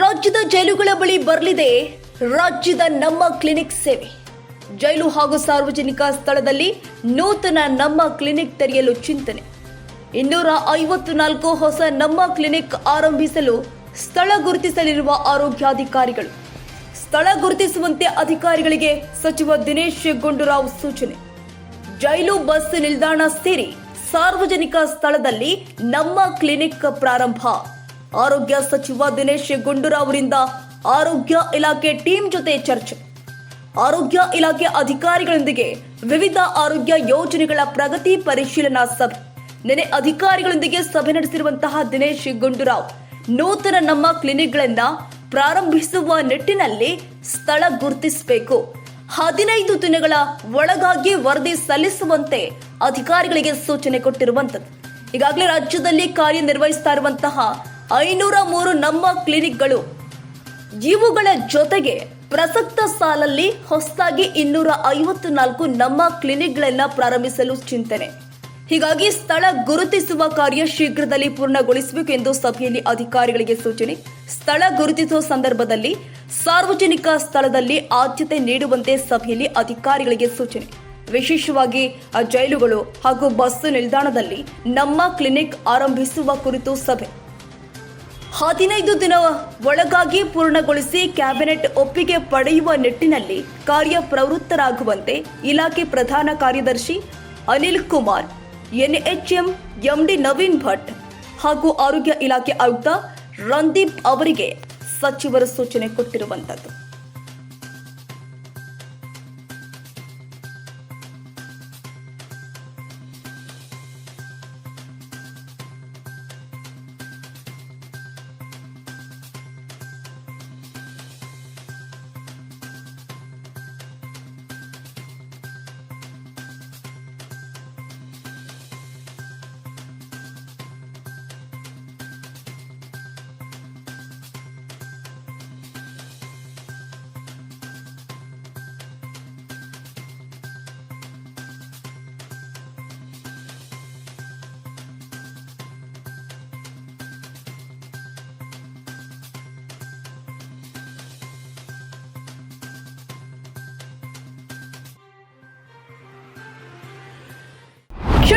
ರಾಜ್ಯದ ಜೈಲುಗಳ ಬಳಿ ಬರಲಿದೆ ರಾಜ್ಯದ ನಮ್ಮ ಕ್ಲಿನಿಕ್ ಸೇವೆ. ಜೈಲು ಹಾಗೂ ಸಾರ್ವಜನಿಕ ಸ್ಥಳದಲ್ಲಿ ನೂತನ ನಮ್ಮ ಕ್ಲಿನಿಕ್ ತೆರೆಯಲು ಚಿಂತನೆ. ಇನ್ನೂರ ಐವತ್ತು ನಾಲ್ಕು ಹೊಸ ನಮ್ಮ ಕ್ಲಿನಿಕ್ ಆರಂಭಿಸಲು ಸ್ಥಳ ಗುರುತಿಸಲಿರುವ ಆರೋಗ್ಯಾಧಿಕಾರಿಗಳು. ಸ್ಥಳ ಗುರುತಿಸುವಂತೆ ಅಧಿಕಾರಿಗಳಿಗೆ ಸಚಿವ ದಿನೇಶ್ ಗುಂಡೂರಾವ್ ಸೂಚನೆ. ಜೈಲು ಬಸ್ ನಿಲ್ದಾಣ ಸೇರಿ ಸಾರ್ವಜನಿಕ ಸ್ಥಳದಲ್ಲಿ ನಮ್ಮ ಕ್ಲಿನಿಕ್ ಪ್ರಾರಂಭ. ಆರೋಗ್ಯ ಸಚಿವ ದಿನೇಶ್ ಗುಂಡೂರಾವ್ ಅವರಿಂದ ಆರೋಗ್ಯ ಇಲಾಖೆ ಟೀಮ್ ಜೊತೆ ಚರ್ಚೆ. ಆರೋಗ್ಯ ಇಲಾಖೆ ಅಧಿಕಾರಿಗಳೊಂದಿಗೆ ವಿವಿಧ ಆರೋಗ್ಯ ಯೋಜನೆಗಳ ಪ್ರಗತಿ ಪರಿಶೀಲನಾ ಸಭೆ. ನಿನ್ನೆ ಅಧಿಕಾರಿಗಳೊಂದಿಗೆ ಸಭೆ ನಡೆಸಿರುವಂತಹ ದಿನೇಶ್ ಗುಂಡೂರಾವ್ ನೂತನ ನಮ್ಮ ಕ್ಲಿನಿಕ್ಗಳನ್ನ ಪ್ರಾರಂಭಿಸುವ ನಿಟ್ಟಿನಲ್ಲಿ ಸ್ಥಳ ಗುರುತಿಸಬೇಕು. ಹದಿನೈದು ದಿನಗಳ ಒಳಗಾಗಿ ವರದಿ ಸಲ್ಲಿಸುವಂತೆ ಅಧಿಕಾರಿಗಳಿಗೆ ಸೂಚನೆ ಕೊಟ್ಟಿರುವಂತದ್ದು ಈಗಾಗಲೇ ರಾಜ್ಯದಲ್ಲಿ ಕಾರ್ಯನಿರ್ವಹಿಸ್ತಾ ಇರುವಂತಹ ಐನೂರ ಮೂರು ನಮ್ಮ ಕ್ಲಿನಿಕ್ಗಳು. ಇವುಗಳ ಜೊತೆಗೆ ಪ್ರಸಕ್ತ ಸಾಲಲ್ಲಿ ಹೊಸದಾಗಿ ಇನ್ನೂರ ಐವತ್ತು ನಾಲ್ಕು ನಮ್ಮ ಕ್ಲಿನಿಕ್ಗಳನ್ನ ಪ್ರಾರಂಭಿಸಲು ಚಿಂತನೆ. ಹೀಗಾಗಿ ಸ್ಥಳ ಗುರುತಿಸುವ ಕಾರ್ಯ ಶೀಘ್ರದಲ್ಲಿ ಪೂರ್ಣಗೊಳಿಸಬೇಕು ಎಂದು ಸಭೆಯಲ್ಲಿ ಅಧಿಕಾರಿಗಳಿಗೆ ಸೂಚನೆ. ಸ್ಥಳ ಗುರುತಿಸುವ ಸಂದರ್ಭದಲ್ಲಿ ಸಾರ್ವಜನಿಕ ಸ್ಥಳದಲ್ಲಿ ಆದ್ಯತೆ ನೀಡುವಂತೆ ಸಭೆಯಲ್ಲಿ ಅಧಿಕಾರಿಗಳಿಗೆ ಸೂಚನೆ. ವಿಶೇಷವಾಗಿ ಜೈಲುಗಳು ಹಾಗೂ ಬಸ್ ನಿಲ್ದಾಣದಲ್ಲಿ ನಮ್ಮ ಕ್ಲಿನಿಕ್ ಆರಂಭಿಸುವ ಕುರಿತು ಸಭೆ. ಹದಿನೈದು ದಿನ ಒಳಗಾಗಿ ಪೂರ್ಣಗೊಳಿಸಿ ಕ್ಯಾಬಿನೆಟ್ ಒಪ್ಪಿಗೆ ಪಡೆಯುವ ನಿಟ್ಟಿನಲ್ಲಿ ಕಾರ್ಯಪ್ರವೃತ್ತರಾಗುವಂತೆ ಇಲಾಖೆ ಪ್ರಧಾನ ಕಾರ್ಯದರ್ಶಿ ಅನಿಲ್ ಕುಮಾರ್, ಎನ್ಎಚ್ಎಂ ಎಂಡಿ ನವೀನ್ ಭಟ್ ಹಾಗೂ ಆರೋಗ್ಯ ಇಲಾಖೆ ಆಯುಕ್ತ ರಂದೀಪ್ ಅವರಿಗೆ ಸಚಿವರು ಸೂಚನೆ ಕೊಟ್ಟಿರುವಂತದ್ದು.